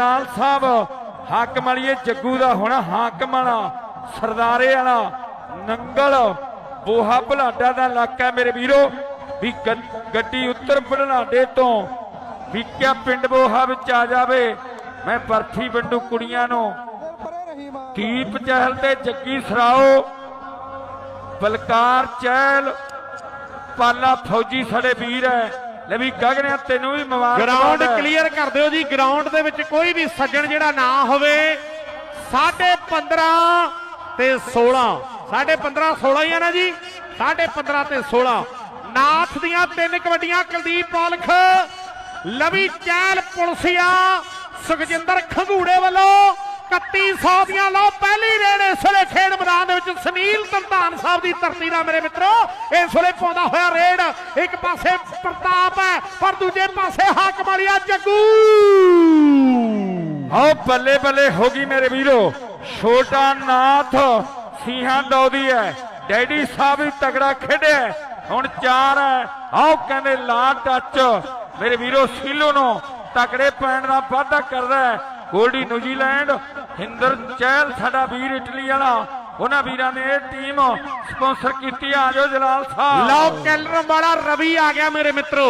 ਨਾਲ ਸਾਹਿਬ, ਹਾਕਮ ਵਾਲੀਏ ਜੱਗੂ ਦਾ ਹੁਣ ਹਾਕਮ ਸਰਦਾਰੇ ਵਾਲਾ, ਨੰਗਲ, ਬੋਹਾ ਬਲਾਡਾ ਦਾ ਇਲਾਕਾ ਮੇਰੇ ਵੀਰੋ, ਵੀ ਗੱਡੀ ਉੱਤਰ ਬਲਾਡੇ ਤੋਂ ਵੀ ਕਿਆ ਪਿੰਡ ਬੋਹਾ ਵਿੱਚ ਆ ਜਾਵੇ, ਮੈਂ ਬਰਫੀ ਵੰਡੂ ਕੁੜੀਆਂ ਨੂੰ। ਦੀਪ ਚਹਿਲ ਤੇ ਜੱਗੀ ਸਰਾਓ, ਬਲਕਾਰ ਚਹਿਲ, ਪਾਲਾ ਫੌਜੀ ਸਾਡੇ ਵੀਰ ਹੈ। ਲੈ ਵੀ ਗਗਨਿਆ ਤੈਨੂੰ ਵੀ ਮੁਬਾਰਕ ਗਰਾਊਂਡ ਕਲੀਅਰ ਕਰ ਦਿਓ ਜੀ ਗਰਾਊਂਡ ਦੇ ਵਿੱਚ ਕੋਈ ਵੀ ਸੱਜਣ ਜਿਹੜਾ ਨਾ ਹੋਵੇ 15.5 ਤੇ 16 15.5 16 ਹੀ ਆ ਨਾ ਜੀ 15.5 ਤੇ 16 ਨਾਥ ਦੀਆਂ ਤਿੰਨ ਕਬੱਡੀਆਂ, ਕੁਲਦੀਪ ਪਾਲਖ, ਲਵੀ ਚਹਿਲ ਪੁਲਸੀਆ, ਸੁਖਜਿੰਦਰ ਖੰਗੂੜੇ ਵੱਲੋਂ 3100 ਦੀਆਂ ਲਓ, ਪਹਿਲੀ ਰੇਡ ਇਸ ਵੇਲੇ ਖੇਡ ਮੈਦਾਨ ਦੇ ਵਿੱਚ। ਸੁਨੀਲ ਤਰਤਾਨ ਸਾਹਿਬ ਦੀ ਧਰਤੀ ਦਾ ਮੇਰੇ ਮਿੱਤਰੋ, ਇਸ ਵੇਲੇ ਪਾਉਂਦਾ ਹੋਇਆ ਰੇਡ। ਇੱਕ ਪਾਸੇ ਪ੍ਰਤਾਪ ਹੈ, ਪਰ ਦੂਜੇ ਪਾਸੇ ਹਾਕਮ ਵਾਲੀਆ ਜੱਗੂ। ਆਓ, ਬੱਲੇ ਬੱਲੇ ਹੋ ਗਈ ਮੇਰੇ ਵੀਰੋ। ਛੋਟਾ ਨਾਥ ਸੀਹਾਂ ਦੌਦੀ ਹੈ, ਡੈਡੀ ਸਾਹਿਬ ਵੀ ਤਗੜਾ ਖੇਡਿਆ ਹੁਣ ਚਾਰ ਹੈ। ਆਓ, ਕਹਿੰਦੇ ਲਾ ਟੱਚ। ਮੇਰੇ ਵੀਰੋ, ਸੀਲੋ ਨੂੰ ਤਕੜੇ ਪੈਣ ਦਾ ਵਾਅਦਾ ਕਰਦਾ ਹੈ। ਗੋਲਡੀ ਨਿਊਜ਼ੀਲੈਂਡ ਹਿੰਦਰ ਚਹਿਲ ਸਾਡਾ ਵੀਰ ਇਟਲੀ ਵਾਲਾ ਉਹਨਾਂ ਵੀਰਾਂ ਨੇ ਇਹ ਟੀਮ ਸਪਾਂਸਰ ਕੀਤੀ ਆ ਆਜੋ ਜਲਾਲ ਸਾਹਿਬ। ਲਓ ਕੈਲਰ ਵਾਲਾ ਰਵੀ ਆ ਗਿਆ ਮੇਰੇ ਮਿੱਤਰੋ।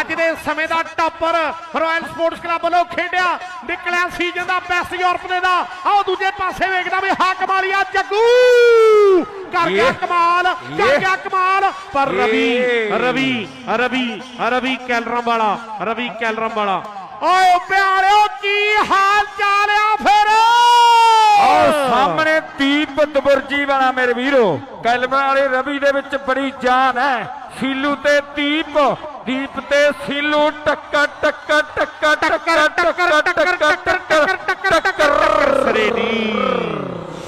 ਅੱਜ ਦੇ ਸਮੇਂ ਦਾ ਟਾਪਰ ਰਾਇਲ ਸਪੋਰਟਸ ਕਲੱਬ ਵੱਲੋਂ ਖੇਡਿਆ। ਨਿਕਲਿਆ ਸੀਜ਼ਨ ਦਾ ਬੈਸਟ ਯੂਰਪ ਦੇ ਦਾ। ਆਓ ਦੂਜੇ ਪਾਸੇ ਵੇਖਦਾ ਵੀ ਹਾਕਮ ਵਾਲੀਆ ਜੱਗੂ। ਕਰ ਗਿਆ ਕਮਾਲ ਕਰ ਗਿਆ ਕਮਾਲ। ਪਰ ਰਵੀ ਰਵੀ ਰਵੀ ਰਵੀ ਕੈਲਰਮ ਵਾਲਾ ਰਵੀ ਕੈਲਰਮ ਵਾਲਾ। ਓਏ ਪਿਆਰਿਓ ਕੀ ਹਾਲ ਚਾਲ ਆ? ਆਓ ਸਾਹਮਣੇ ਦੀਪ ਦਬੁਰਜੀ ਵਾਲਾ ਮੇਰੇ ਵੀਰੋ। ਕਲਮਾ ਵਾਲੇ ਰਵੀ ਦੇ ਵਿੱਚ ਬੜੀ ਜਾਨ ਹੈ। ਸੀਲੂ ਤੇ ਦੀਪ। ਦੀਪ ਤੇ ਸੀਲੂ ਟੱਕਰ ਟੱਕਰ ਟੱਕਰ ਟੱਕਰ ਟੱਕਰ ਟੱਕਰ ਟੱਕਰ ਟੱਕਰ। ਟੱਕਰ। ਸਰੇ ਦੀ।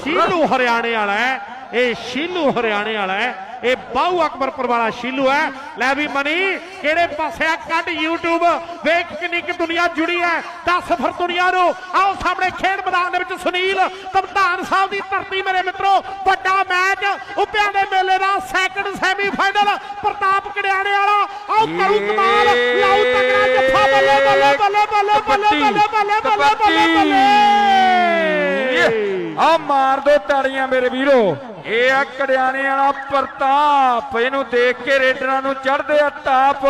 ਸ਼ੀਲੂ ਹਰਿਆਣੇ ਵਾਲਾ ਹੈ। ਇਹ ਸ਼ੀਲੂ ਹਰਿਆਣੇ ਵਾਲਾ ਹੈ। ਇਹ ਬਾਹੂ ਅਕਬਰਪੁਰ ਵਾਲਾ ਸ਼ੀਲੂ ਹੈ। ਲੈ ਵੀ ਮਨੀ ਕਿਹੜੇ ਪਾਸੇ ਆ? ਕੱਢ YouTube ਵੇਖ ਕਿੰਨੀ ਕਿ ਦੁਨੀਆ ਜੁੜੀ ਹੈ। ਦੱਸ ਫਿਰ ਦੁਨੀਆ ਨੂੰ। ਆਓ ਸਾਹਮਣੇ ਖੇਡ ਮੈਦਾਨ ਦੇ ਵਿੱਚ ਸੁਨੀਲ ਤਮਤਾਨ ਸਾਹਿਬ ਦੀ ਧਰਤੀ ਮੇਰੇ ਮਿੱਤਰੋ। ਵੱਡਾ ਮੈਚ। ਉੱਪਿਆਂ ਦੇ ਮੇਲੇ ਦਾ ਸੈਕੰਡ ਸੈਮੀਫਾਈਨਲ ਪ੍ਰਤਾਪ ਕੜਿਆਣੇ ਵਾਲਾ। ਆਓ ਕਰੂ ਕਮਾਲ। ਲਾਉ ਤਗੜਾ ਜੱਫਾ। ਬੱਲੇ ਬੱਲੇ ਬੱਲੇ ਬੱਲੇ ਬੱਲੇ ਬੱਲੇ ਬੱਲੇ ਬੱਲੇ ਬੱਲੇ ਬੱਲੇ। ਆ ਮਾਰ ਦੋ ਤਾੜੀਆਂ ਮੇਰੇ ਵੀਰੋ। ਇਹ ਆ ਕੜਿਆਣੇ ਵਾਲਾ ਪ੍ਰਤਾਪ। ਇਹਨੂੰ ਦੇਖ ਕੇ ਰੇਡਰਾਂ ਨੂੰ ਚੜਦੇ ਆ ਤਾਪ।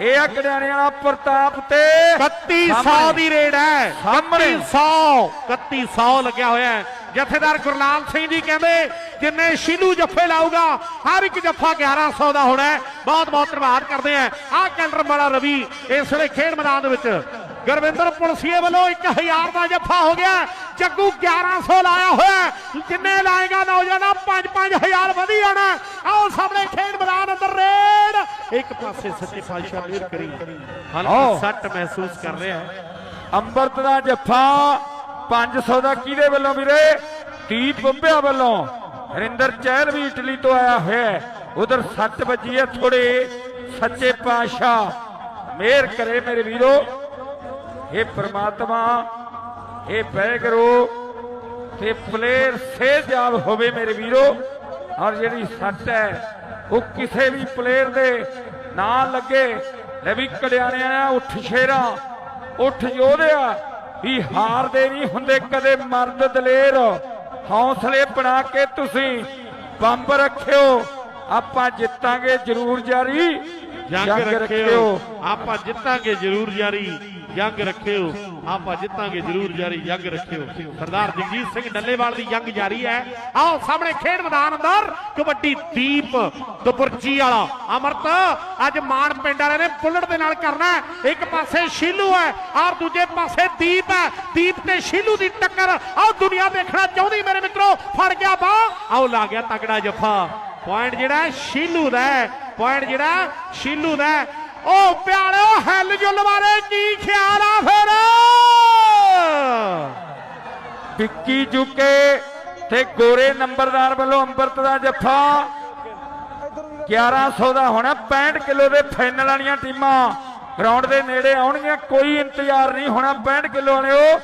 ਇਹ ਆ ਕੜਿਆਣੇ ਵਾਲਾ ਪ੍ਰਤਾਪ ਤੇ 3100 ਦੀ ਰੇਡ ਹੈ। ਸਾਹਮਣੇ। 3100 3100 ਲੱਗਿਆ ਹੋਇਆ ਹੈ। ਜਥੇਦਾਰ ਗੁਰਲਾਲ ਸਿੰਘ ਜੀ ਕਹਿੰਦੇ ਜਿੰਨੇ ਸ਼ੀਲੂ ਜੱਫੇ ਲਾਊਗਾ ਹਰ ਇੱਕ ਜੱਫਾ 1100 ਦਾ ਹੋਣਾ ਬਹੁਤ ਬਹੁਤ ਧੰਨਵਾਦ ਕਰਦੇ ਆ ਆਹ ਕੈਲਰ ਵਾਲਾ ਰਵੀ ਇਸ ਵੇਲੇ ਖੇਡ ਮੈਦਾਨ ਦੇ ਵਿੱਚ। ਗੁਰਵਿੰਦਰ ਪੁਲਸੀਏ ਵੱਲੋਂ 1000 ਦਾ ਜੱਫਾ ਹੋ ਗਿਆ। ਜੱਗੂ 1100 ਲਾਇਆ ਹੋਇਆ। ਜਿੰਨੇ ਲਾਏਗਾ ਨੌਜਵਾਨਾ 5-5000 ਵਧੀ ਜਾਣਾ ਆਓ ਸਾਹਮਣੇ ਖੇਡ ਮੈਦਾਨ ਅੰਦਰ ਰੇਡ। ਇੱਕ ਪਾਸੇ ਸੱਚੇ ਪਾਤਸ਼ਾਹ ਮਿਹਰ ਕਰੀ। ਹਲਕੀ। ਸੱਟ ਮਹਿਸੂਸ ਕਰ ਰਿਹਾ ਅੰਮ੍ਰਿਤ ਦਾ ਜੱਫਾ 500 ਦਾ ਕਿਹਦੇ ਵੱਲੋਂ ਵੀਰੇ? ਦੀਪ ਬੰਬਿਆ ਵੱਲੋਂ। ਹਰਿੰਦਰ ਚਹਿਲ ਵੀ ਇਟਲੀ ਤੋਂ ਆਇਆ ਹੋਇਆ ਉਧਰ ਸੱਟ ਵੱਜੀ ਹੈ ਥੋੜੇ ਸੱਚੇ ਪਾਤਸ਼ਾਹ। ਮਿਹਰ ਕਰੇ ਮੇਰੇ ਵੀਰੋ। ਇਹ ਪ੍ਰਮਾਤਮਾ ਇਹ ਬੈਗਰੋ ਤੇ ਪਲੇਅਰ ਸੇਜਾਬ ਹੋਵੇ ਮੇਰੇ ਵੀਰੋ। ਔਰ ਜਿਹੜੀ ਸੱਟ ਹੈ ਉਹ ਕਿਸੇ ਵੀ ਪਲੇਅਰ ਦੇ ਨਾ ਲੱਗੇ। ਲੈ ਵੀ ਕੜਿਆਣਿਆਂ ਉੱਠ ਸ਼ੇਰਾ ਉੱਠ ਯੋਧਿਆ ਵੀ ਹਾਰਦੇ ਨਹੀਂ ਹੁੰਦੇ ਕਦੇ ਮਰਦ ਦਲੇਰ। ਹੌਸਲੇ ਬਣਾ ਕੇ ਤੁਸੀਂ ਬੰਬ ਰੱਖਿਓ ਆਪਾਂ ਜਿੱਤਾਂਗੇ ਜ਼ਰੂਰ ਜਾਰੀ। ਜੰਗ ਰੱਖਿਓ। ਆਪਾਂ ਜਿੱਤਾਂਗੇ ਜ਼ਰੂਰ ਜਾਰੀ। ਜੰਗ ਰੱਖਿਓ। ਆਪਾਂ ਜਿੱਤਾਂਗੇ, ਜ਼ਰੂਰ ਜਾਰੀ ਜੰਗ ਰੱਖਿਓ। ਸਰਦਾਰ ਜਗਜੀਤ ਸਿੰਘ ਡੱਲੇਵਾਲ ਦੀ ਜੰਗ ਜਾਰੀ ਹੈ। ਆਓ ਸਾਹਮਣੇ ਖੇਡ ਮੈਦਾਨ ਅੰਦਰ, ਕਬੱਡੀ ਦੀਪ ਦੁਪੁਰਜੀ ਵਾਲਾ, ਅਮਰਤ, ਅੱਜ ਮਾਨ ਪਿੰਡ ਵਾਲਿਆਂ ਨੇ ਬੁੱਲਟ ਦੇ ਨਾਲ ਕਰਨਾ ਇੱਕ ਪਾਸੇ ਸ਼ੀਲੂ ਹੈ ਔਰ ਦੂਜੇ ਪਾਸੇ ਦੀਪ ਹੈ। ਦੀਪ ਤੇ ਸ਼ੀਲੂ ਦੀ ਟੱਕਰ ਆਓ ਦੁਨੀਆ ਦੇਖਣਾ ਚਾਹੁੰਦੀ ਮੇਰੇ ਮਿੱਤਰੋ, ਫੜ ਗਿਆ ਬਾ ਆਓ ਲਾ ਗਿਆ ਤਕੜਾ ਜੱਫਾ। ਪੁਆਇੰਟ ਜਿਹੜਾ ਸ਼ੀਲੂ ਦਾ ਪੁਆਇੰਟ ਜਿਹੜਾ ਸ਼ੀਲੂ ਦਾ ਹੈ। ਉਹ ਪਿਆਲਿਓ ਹੈਲ ਜੁੱਲ ਬਾਰੇ ਵਿੱਕੀ ਜੁਕੇ ਤੇ ਗੋਰੇ ਨੰਬਰਦਾਰ ਵੱਲੋਂ ਅੰਮ੍ਰਿਤ ਦਾ ਜੱਫਾ। 1100 ਦਾ ਹੋਣਾ 65 ਕਿਲੋ ਦੇ ਫਾਈਨਲ ਵਾਲੀਆਂ ਟੀਮਾਂ। ਗਰਾਊਂਡ ਦੇ ਨੇੜੇ ਆਉਣਗੀਆਂ, ਕੋਈ ਇੰਤਜ਼ਾਰ ਨਹੀਂ ਹੋਣਾ 65 ਕਿਲੋ ਵਾਲਿਓ,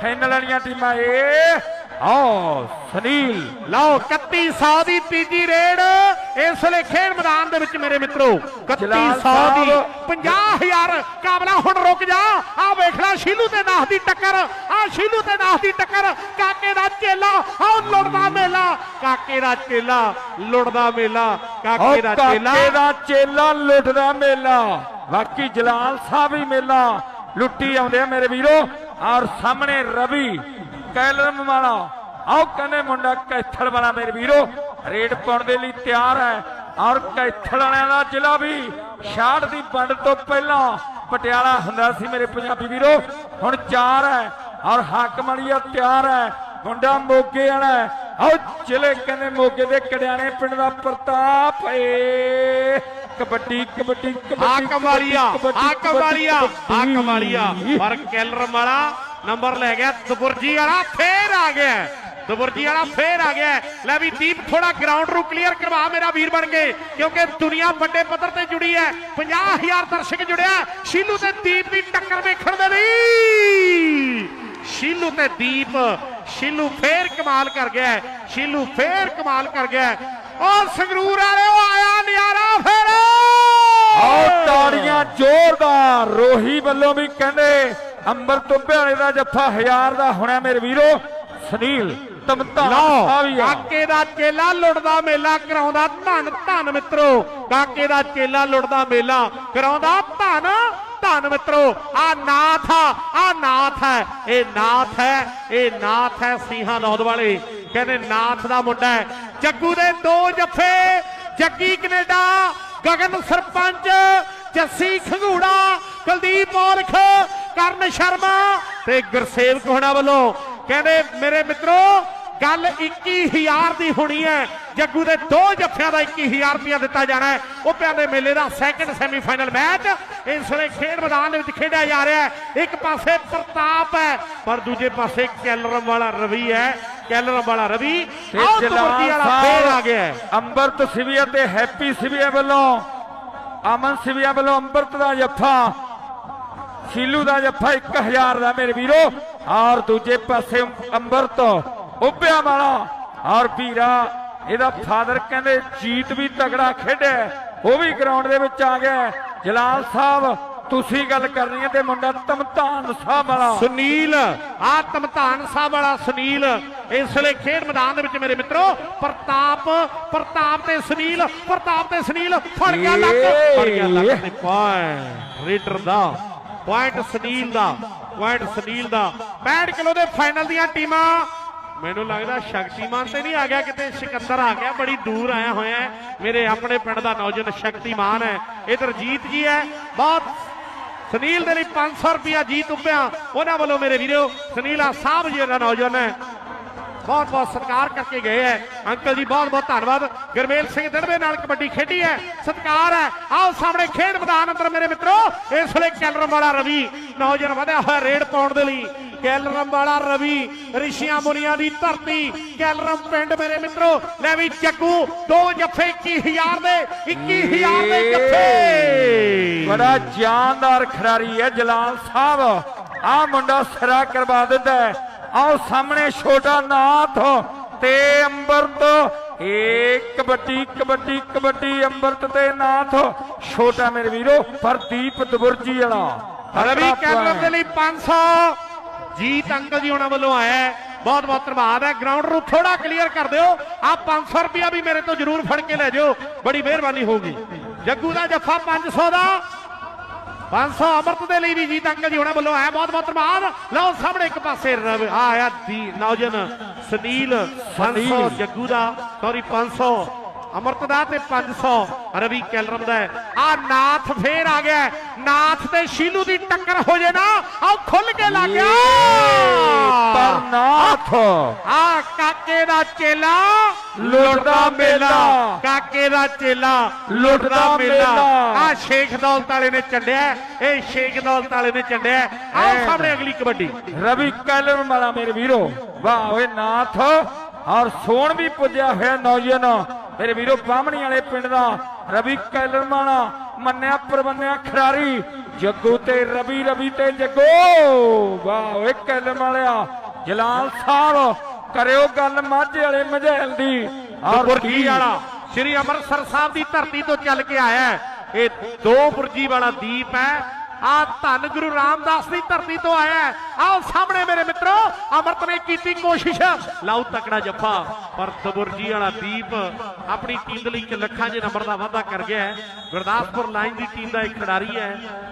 ਫਾਈਨਲ ਵਾਲੀਆਂ ਟੀਮਾਂ ਏ ਆਓ, ਸੁਨੀਲ, ਲਓ 3100 ਦੀ ਤੀਜੀ ਰੇਡ। ਇਸ ਵੇਲੇ ਖੇਡ ਮੈਦਾਨ ਦੇ ਵਿੱਚ ਮੇਰੇ ਮਿੱਤਰੋ 3100 ਦੀ 50000 ਕਾਬਲਾ ਹੁਣ ਰੁਕ ਜਾ। ਆ ਵੇਖ ਲੈ ਸ਼ੀਲੂ ਤੇ ਨਾਹ ਦੀ ਟੱਕਰ। ਆ ਸ਼ੀਲੂ ਤੇ ਨਾਥ ਦੀ ਟੱਕਰ। ਕਾਕੇ ਦਾ ਚੇਲਾ ਆਹ ਲੁੱਟਦਾ ਮੇਲਾ। ਕਾਕੇ ਦਾ ਚੇਲਾ ਲੁੱਟਦਾ ਮੇਲਾ। ਕਾਕੇ ਦਾ ਚੇਲਾ। ਕਾਕੇ ਦਾ ਚੇਲਾ ਲੁੱਟਦਾ ਮੇਲਾ। ਬਾਕੀ ਜਲਾਲ ਸਾਹਿਬ ਵੀ ਮੇਲਾ। ਲੁੱਟੀ ਆਉਂਦੇ ਆ ਮੇਰੇ ਵੀਰੋ। ਔਰ ਸਾਹਮਣੇ ਰਵੀ ਕੈਲਰਮ ਵਾਲਾ। ਆਓ ਕਹਿੰਦੇ ਮੁੰਡਾ ਕੈਥਲ ਵਾਲਾ ਮੇਰੇ ਵੀਰੋ। ਰੇਡ ਪਾਉਣ ਦੇ ਲਈ ਤਿਆਰ ਹੈ ਔਰ ਕੈਥਲ ਵਾਲਿਆਂ ਦਾ ਜ਼ਿਲ੍ਹਾ ਵੀ ਛਾੜ ਦੀ ਵੰਡ ਤੋਂ ਪਹਿਲਾਂ ਪਟਿਆਲਾ ਹੁੰਦਾ ਸੀ ਮੇਰੇ ਪੰਜਾਬੀ ਵੀਰੋ ਹੁਣ ਚਾਰ ਹੈ ਔਰ ਹਾਕਮ ਵਾਲੀਆ ਤਿਆਰ ਹੈ ਮੁੰਡਾ ਮੋਗੇ ਵਾਲਾ। ਆਓ ਜ਼ਿਲ੍ਹੇ ਕਹਿੰਦੇ ਮੋਗੇ ਦੇ ਕੜਿਆਣੇ ਪਿੰਡ ਦਾ ਪ੍ਰਤਾਪ ਏ ਕਬੱਡੀ ਕਬੱਡੀ ਕਬੱਡੀ ਆ ਕਮਾਲੀਆ ਕਬੱਡੀ, ਆ ਕਬੱਡੀ, ਕਮਾਲੀਆ ਆ ਕਬੱਡੀ। ਕਮਾਲੀਆ ਪਰ ਕੈਲਰਮ ਵਾਲਾ ਨੰਬਰ ਲੈ ਗਿਆ ਦਬੁਰਜੀ ਵਾਲਾ ਫੇਰ ਆ ਗਿਆ ਦਬੁਰਜੀ ਵਾਲਾ ਫੇਰ ਆ ਗਿਆ ਲੈ ਵੀ ਦੀਪ ਥੋੜਾ ਗਰਾਊਂਡ ਨੂੰ ਕਲੀਅਰ ਕਰਵਾ ਮੇਰਾ ਵੀਰ ਬਣ ਕੇ, ਕਿਉਂਕਿ ਦੁਨੀਆ ਵੱਡੇ ਪੱਧਰ ਤੇ ਜੁੜੀ ਹੈ। 50000 ਦਰਸ਼ਕ ਜੁੜਿਆ ਸ਼ੀਲੂ ਤੇ ਦੀਪ ਦੀ ਟੱਕਰ ਵੇਖਣ ਦੇ ਲਈ। ਸ਼ੀਲੂ ਤੇ ਦੀਪ, ਸ਼ੀਲੂ ਫੇਰ ਕਮਾਲ ਕਰ ਗਿਆ ਸ਼ੀਲੂ ਫੇਰ ਕਮਾਲ ਕਰ ਗਿਆ ਔਰ ਸੰਗਰੂਰ ਵਾਲੇ ਉਹ ਆਇਆ ਨਿਆਰਾ ਫੇਰ। ਆਓ ਤਾੜੀਆਂ ਜ਼ੋਰਦਾਰ। ਰੋਹੀ ਵੱਲੋਂ ਵੀ ਕਹਿੰਦੇ ਅੰਬਰ ਤੋਂ ਭਿਆਲੇ ਦਾ ਜੱਫਾ ਹਜ਼ਾਰ ਦਾ ਹੋਣਾ ਮੇਰੇ ਵੀਰੋ। ਸੁਨੀਲ ਤਮਤਾ ਲਓ ਆ ਵੀ ਆ। ਕਾਕੇ ਦਾ ਚੇਲਾ ਲੁੱਟਦਾ ਮੇਲਾ ਕਰਾਉਂਦਾ ਧੰਨ ਧੰਨ ਮਿੱਤਰੋ। ਕਾਕੇ ਦਾ ਚੇਲਾ ਲੁੱਟਦਾ ਮੇਲਾ ਕਰਾਉਂਦਾ ਧੰਨ ਧੰਨ ਮਿੱਤਰੋ। ਆ ਨਾਥ ਆ ਆ ਨਾਥ ਹੈ ਇਹ ਨਾਥ ਹੈ ਇਹ ਨਾਥ ਹੈ ਸਿੰਘਾਂ ਨੌਦ ਵਾਲੇ। ਕਹਿੰਦੇ ਨਾਥ ਦਾ ਮੁੰਡਾ ਹੈ। ਜੱਗੂ ਦੇ ਦੋ ਜੱਫੇ ਜੱਗੀ ਕੈਨੇਡਾ ਗਗਨ ਸਰਪੰਚ ਜੱਸੀ ਖੰਗੂੜਾ ਕੁਲਦੀਪ ਔਲਖ ਕਰਨ ਸ਼ਰਮਾ ਤੇ ਗੁਰਸੇਵਕ ਹੋਣਾ ਵੱਲੋਂ ਕਹਿੰਦੇ ਮੇਰੇ ਮਿੱਤਰੋ ਗੱਲ 21000 ਦੀ ਹੋਣੀ ਹੈ। ਜੱਗੂ ਦੇ ਦੋ ਜੱਫਿਆਂ ਦਾ 21000 ਰੁਪਇਆ ਦਿੱਤਾ ਜਾਣਾ ਹੈ। ਉਹ ਪਿਆਦੇ ਮੇਲੇ ਦਾ ਸੈਕੰਡ ਸੈਮੀਫਾਈਨਲ ਮੈਚ ਇਸ ਵੇਲੇ ਖੇਡ ਮੈਦਾਨ ਦੇ ਵਿੱਚ ਖੇਡਿਆ ਜਾ ਰਿਹਾ ਹੈ। ਇੱਕ ਪਾਸੇ ਪ੍ਰਤਾਪ ਹੈ ਪਰ ਦੂਜੇ ਪਾਸੇ ਕੈਲਰਮ ਵਾਲਾ ਰਵੀ ਹੈ। ਕੈਲਰਮ ਵਾਲਾ ਰਵੀ ਵਾਲਾ ਫੇਰ ਆ ਗਿਆ ਹੈ। ਅੰਮ੍ਰਿਤ ਸਿਵਿਆ ਤੇ ਹੈਪੀ ਸਿਵਿਆ ਵੱਲੋਂ ਅਮਨ ਸਿਵਿਆ ਵੱਲੋਂ ਅੰਮ੍ਰਿਤ ਦਾ ਜੱਫਾ ਸ਼ੀਲੂ ਦਾ ਜੱਫਾ 1000 ਦਾ। ਮੇਰੇ ਵੀਰੋ ਔਰ ਦੂਜੇ ਪਾਸੇ ਅੰਮ੍ਰਿਤ ਉੱਭਿਆ ਵਾਲਾ ਔਰ ਵੀਰਾ ਇਹਦਾ ਫਾਦਰ ਕਹਿੰਦੇ ਜੀਤ ਵੀ ਤਗੜਾ ਖੇਡਿਆ ਉਹ ਵੀ ਗਰਾਊਂਡ ਦੇ ਵਿੱਚ ਆ ਗਿਆ ਜਲਾਲ ਸਾਹਿਬ ਤੁਸੀਂ ਗੱਲ ਕਰਨੀ ਹੈ ਤੇ ਮੁੰਡਾ ਤਮਤਾਨ ਸਾਹਿਬ ਵਾਲਾ। ਸੁਨੀਲ ਆ ਧਮਧਾਨ ਸਾਹਿਬ ਵਾਲਾ ਸੁਨੀਲ ਇਸ ਵੇਲੇ ਖੇਡ ਮੈਦਾਨ ਦੇ ਵਿੱਚ ਮੇਰੇ ਮਿੱਤਰੋ ਪ੍ਰਤਾਪ ਪ੍ਰਤਾਪ ਤੇ ਸੁਨੀਲ ਪ੍ਰਤਾਪ ਤੇ ਸੁਨੀਲ ਫੜ ਗਿਆ ਲੱਕ। ਫੜ ਗਿਆ ਲੱਕ ਤੇ ਪੁਆਇੰਟ ਰੇਡਰ ਦਾ। ਪੁਆਇੰਟ ਸੁਨੀਲ ਦਾ, ਪੁਆਇੰਟ ਸੁਨੀਲ ਦਾ। 65 ਕਿਲੋ ਦੇ ਫਾਈਨਲ ਦੀਆਂ ਟੀਮਾਂ। ਮੈਨੂੰ ਲੱਗਦਾ ਸ਼ਕਤੀਮਾਨ ਤੇ ਨਹੀਂ ਆ ਗਿਆ ਕਿਤੇ, ਸਿਕੰਦਰ ਆ ਗਿਆ, ਬੜੀ ਦੂਰ ਆਇਆ ਹੋਇਆ ਮੇਰੇ ਆਪਣੇ ਪਿੰਡ ਦਾ ਨੌਜਵਾਨ ਸ਼ਕਤੀਮਾਨ ਹੈ। ਇਧਰ ਜੀਤ ਜੀ ਹੈ। ਬਹੁਤ ਸੁਨੀਲ ਦੇ ਲਈ 500 ਰੁਪਿਆ ਜੀਤ ਉੱਪਿਆ। ਉਹਨਾਂ ਵੱਲੋਂ ਮੇਰੇ ਵੀਰੋ, ਸੁਨੀਲ ਸਾਹਿਬ ਜੀ ਦਾ ਨੌਜਵਾਨ ਹੈ। ਬਹੁਤ ਬਹੁਤ ਸਤਿਕਾਰ ਕਰਕੇ ਗਏ ਹੈ। ਅੰਕਲ ਜੀ, ਬਹੁਤ ਬਹੁਤ ਧੰਨਵਾਦ। ਗੁਰਮੇਲ ਸਿੰਘ ਦੜਵੇ ਨਾਲ ਕਬੱਡੀ ਖੇਡੀ ਹੈ। ਸਤਿਕਾਰ ਹੈ। ਆਓ ਸਾਹਮਣੇ ਖੇਡ ਮੈਦਾਨ ਅੰਦਰ ਮੇਰੇ ਮਿੱਤਰੋ। ਇਸ ਵੇਲੇ ਕੈਲਰਮ ਵਾਲਾ ਰਵੀ ਨੌਜਵਾਨ ਵਧਿਆ ਹੋਇਆ ਰੇਡ ਪਾਉਣ ਦੇ ਲਈ। ਕੈਲਰਮ ਵਾਲਾ ਰਵੀ, ਰਿਸ਼ੀਆਂ ਮੁਨੀਆਂ ਦੀ ਧਰਤੀ। ਕੈਲਰਮ ਪਿੰਡ ਮੇਰੇ ਮਿੱਤਰੋ। ਲੈ ਵੀ ਚੱਕੂ। ਦੋ ਜੱਫੇ 21000 ਦੇ 21000 ਦੇ ਜੱਫੇ। ਬੜਾ ਜਾਨਦਾਰ ਖਿਡਾਰੀ ਹੈ ਜਲਾਲ ਸਾਹਿਬ। ਆ ਮੁੰਡਾ ਸਿਰਾ ਕਰਵਾ ਦਿੰਦਾ ਹੈ। ਆਓ ਸਾਹਮਣੇ ਛੋਟਾ ਨਾਥ ਤੇ ਅੰਬਰਤ ਏ ਕਬੱਡੀ ਕਬੱਡੀ ਕਬੱਡੀ ਅੰਬਰਤ ਤੇ ਨਾਥ। ਛੋਟਾ ਮੇਰੇ ਵੀਰੋ ਪ੍ਰਦੀਪ ਦਬੁਰਜੀ ਵਾਲਾ। ਰਵੀ ਕੈਮਰਮ ਦੇ ਲਈ 500 ਜੀਤ ਅੰਕਲ ਜੀ ਉਹਨਾਂ ਵੱਲੋਂ ਆਇਆ ਬਹੁਤ ਬਹੁਤ ਧੰਨਵਾਦ ਹੈ। ਗਰਾਊਂਡ ਨੂੰ ਥੋੜਾ ਕਲੀਅਰ ਕਰ ਦਿਓ। ਆ 500 ਰੁਪਿਆ ਵੀ ਮੇਰੇ ਤੋਂ ਜ਼ਰੂਰ ਫੜ ਕੇ ਲੈ ਜਾਓ। ਬੜੀ ਮਿਹਰਬਾਨੀ ਹੋਊਗੀ। ਜੱਗੂ ਦਾ ਜੱਫਾ 500 ਦਾ। 500 ਅਮਰਤ ਦੇ ਲਈ ਵੀ ਜੀਤ ਅੰਕਲ ਜੀ ਉਹਨਾਂ ਵੱਲੋਂ ਆਇਆ ਬਹੁਤ ਬਹੁਤ ਧੰਨਵਾਦ। ਲਓ ਸਾਹਮਣੇ ਇੱਕ ਪਾਸੇ ਆਇਆ ਦੀ ਨੌਜਨ ਸੁਨੀਲ 500 ਸੁਨੀਲ। ਜੱਗੂ ਦਾ ਸੌਰੀ 500 ਅਮਰਤ ਦਾ ਤੇ 500 ਰਵੀ ਕੈਲਰਮ ਦਾ ਆ ਨਾਥ ਫੇਰ ਆ ਗਿਆ। ਨਾਥ ਤੇ ਸ਼ੀਲੂ ਦੀ ਟੱਕਰ ਹੋ ਜੇ ਨਾ ਆਹ ਖੁੱਲ ਕੇ ਲੱਗ ਗਿਆ ਪਰ ਨਾਥ। ਆ ਕਾਕੇ ਦਾ ਚੇਲਾ। ਲੁੱਟਦਾ ਮੇਲਾ। ਕਾਕੇ ਦਾ ਚੇਲਾ ਲੁੱਟਦਾ ਮੇਲਾ। ਆ ਸ਼ੇਖ ਦੌਲਤ ਵਾਲੇ ਨੇ ਚੰਡਿਆ ਇਹ ਸ਼ੇਖ ਦੌਲਤ ਵਾਲੇ ਨੇ ਚੰਡਿਆ। ਆਓ ਐ। ਸਾਹਮਣੇ ਅਗਲੀ ਕਬੱਡੀ। ਰਵੀ ਕੈਲਰ ਵਾਲਾ ਮੇਰੇ ਵੀਰੋ। ਵਾਹ ਓਏ ਨਾਥ। ਔਰ ਸੋਣ ਵੀ ਪੁੱਜਿਆ ਹੋਇਆ ਨੌਜਵਾਨ। ਮੇਰੇ ਵੀਰੋ ਬਾਹਮਣੀ ਵਾਲੇ ਪਿੰਡ ਦਾ ਰਵੀ ਕੈਲਰ ਵਾਲਾ ਮੰਨਿਆ ਪਰਵੰਨਿਆ ਖਿਡਾਰੀ। ਜੱਗੂ ਤੇ ਰਵੀ ਰਵੀ ਤੇ ਜੱਗੋ। ਵਾਹ ਓਏ ਕੈਲਰ ਵਾਲਿਆ ਜਲਾਲ ਸਾਹਿਬ। ਕਰਿਓ ਗੱਲ ਮਾਝੇ ਵਾਲੇ ਮਝੈਲ ਦੀ ਔਰ ਬੁਰਜੀ ਵਾਲਾ ਸ੍ਰੀ ਅੰਮ੍ਰਿਤਸਰ ਸਾਹਿਬ ਦੀ ਧਰਤੀ ਤੋਂ ਚੱਲ ਕੇ ਆਇਆ ਹੈ। ਇਹ ਦੋ ਬੁਰਜੀ ਵਾਲਾ ਦੀਪ ਹੈ ਆ ਧੰਨ ਗੁਰੂ ਰਾਮਦਾਸ ਦੀ ਧਰਤੀ ਤੋਂ ਆਇਆ ਹੈ। ਆਓ ਸਾਹਮਣੇ ਮੇਰੇ ਮਿੱਤਰੋ, ਅਮਰਤ ਨੇ ਕੀਤੀ ਕੋਸ਼ਿਸ਼। ਲਾਉ ਤਕੜਾ ਜੱਫਾ, ਪਰ ਦਬੁਰਜੀ ਵਾਲਾ ਦੀਪ ਆਪਣੀ ਟੀਮ ਦੇ ਲਈ ਇੱਕ ਲੱਖਾਂ ਦੇ ਨੰਬਰ ਦਾ ਵਾਅਦਾ ਕਰ ਗਿਆ ਹੈ। ਗੁਰਦਾਸਪੁਰ ਲਾਈਨ ਦੀ ਟੀਮ ਦਾ ਇੱਕ ਖਿਡਾਰੀ ਹੈ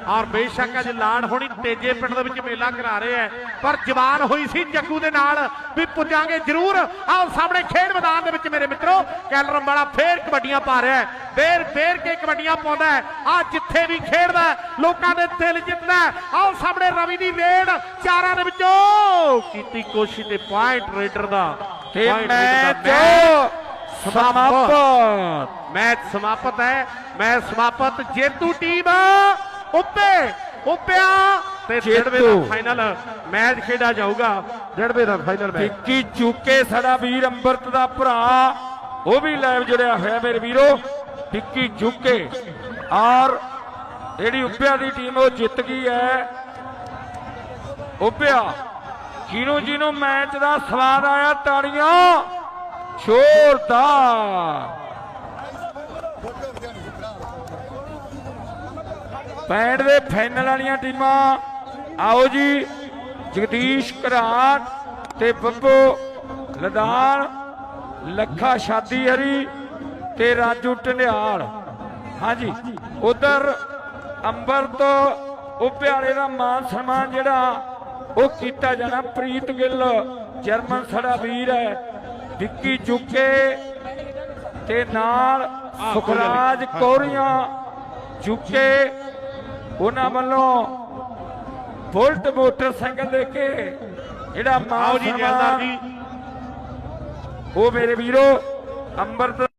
ਔਰ ਬੇਸ਼ੱਕ ਅੱਜ ਲਾੜ ਹੋਣੀ ਤੇਜੇ ਪਿੰਡ ਦੇ ਵਿੱਚ ਮੇਲਾ ਕਰਾ ਰਹੇ ਹੈ। ਪਰ ਜਵਾਨ ਹੋਈ ਸੀ ਜੱਗੂ ਦੇ ਨਾਲ, ਵੀ ਪੁੱਜਾਂਗੇ ਜ਼ਰੂਰ। ਆਓ ਸਾਹਮਣੇ ਖੇਡ ਮੈਦਾਨ ਦੇ ਵਿੱਚ ਮੇਰੇ ਮਿੱਤਰੋ, ਕੈਲਰਮ ਵਾਲਾ ਫੇਰ ਕਬੱਡੀਆਂ ਪਾ ਰਿਹਾ ਹੈ। ਫੇਰ ਫੇਰ ਕੇ ਕਬੱਡੀਆਂ ਪਾਉਂਦਾ ਹੈ। ਆ ਜਿੱਥੇ ਵੀ ਖੇਡਦਾ ਲੋਕਾਂ ਦੇ ਦਿਲ ਜਿੱਤਦਾ ਆਓ ਸਾਹਮਣੇ ਰਵੀ ਦੀ ਰੇਡ, ਚਾਰਾਂ ਦੇ ਵਿੱਚੋਂ। ਕੀਤੀ ਕੋਸ਼ਿਸ਼ ਤੇ ਪੁਆਇੰਟ ਰੇਡਰ ਦਾ? ਤੇ ਮੈਚ ਸਮਾਪਤ। ਮੈਚ ਸਮਾਪਤ ਹੈ। ਮੈਚ ਸਮਾਪਤ ਜੇਤੂ ਟੀਮ ਉੱਤੇ ਉੱਪਿਆ ਤੇ ਡੇਢਵੇ ਦਾ। ਫਾਈਨਲ ਮੈਚ ਖੇਡਿਆ ਜਾਊਗਾ। ਡੇਢਵੇ ਦਾ ਫਾਈਨਲ ਮੈਚ ਵਿੱਕੀ ਚੁੱਕੇ ਸਾਡਾ ਵੀਰ ਅੰਮ੍ਰਿਤ ਦਾ ਭਰਾ। ਉਹ ਵੀ ਲਾਈਵ ਜੁੜਿਆ ਹੋਇਆ ਮੇਰੇ ਵੀਰੋ। ਵਿੱਕੀ ਚੁੱਕੇ। ਔਰ ਜਿਹੜੀ ਉੱਪਿਆ ਦੀ ਟੀਮ ਉਹ ਜਿੱਤ ਗਈ ਹੈ। ਉੱਪਿਆ। ਜਿਹਨੂੰ ਜਿਹਨੂੰ ਮੈਚ ਦਾ ਸਵਾਦ ਆਇਆ ਤਾੜੀਆਂ। ਜ਼ੋਰਦਾਰ ਪੈਂਡ ਦੇ ਫਾਈਨਲ ਵਾਲੀਆਂ ਟੀਮਾਂ, ਆਓ ਜੀ, ਜਗਦੀਸ਼ ਘਰਾਟ ਤੇ ਬੱਬੂ ਲਦਾਨ ਲੱਖਾ ਸ਼ਾਦੀ ਹਰੀ ਤੇ ਰਾਜੂ ਢੰਡਿਆਲ। ਹਾਂਜੀ, ਉਧਰ ਅੰਬਰ ਅੰਬਰਤ ਉਪਿਆਲੇ ਦਾ ਮਾਨ ਸਨਮਾਨ ਜਿਹੜਾ ਉਹ ਕੀਤਾ ਜਾਣਾ ਪ੍ਰੀਤ ਗਿੱਲ ਜਰਮਨ ਸਾਡਾ ਵੀਰ ਹੈ। ਵਿੱਕੀ ਚੁੱਕੇ ਤੇ ਨਾਲ ਸੁਖਰਾਜ ਕੌਰੀਆਂ। ਚੁੱਕੇ ਉਹਨਾਂ ਵੱਲੋਂ ਬੁਲਟ ਮੋਟਰਸਾਈਕਲ ਦੇ ਕੇ ਜਿਹੜਾ ਮਾਨ ਜੀ ਜੈਲਦਾਰ ਜੀ। ਉਹ ਮੇਰੇ ਵੀਰੋ ਅੰਮ੍ਰਿਤ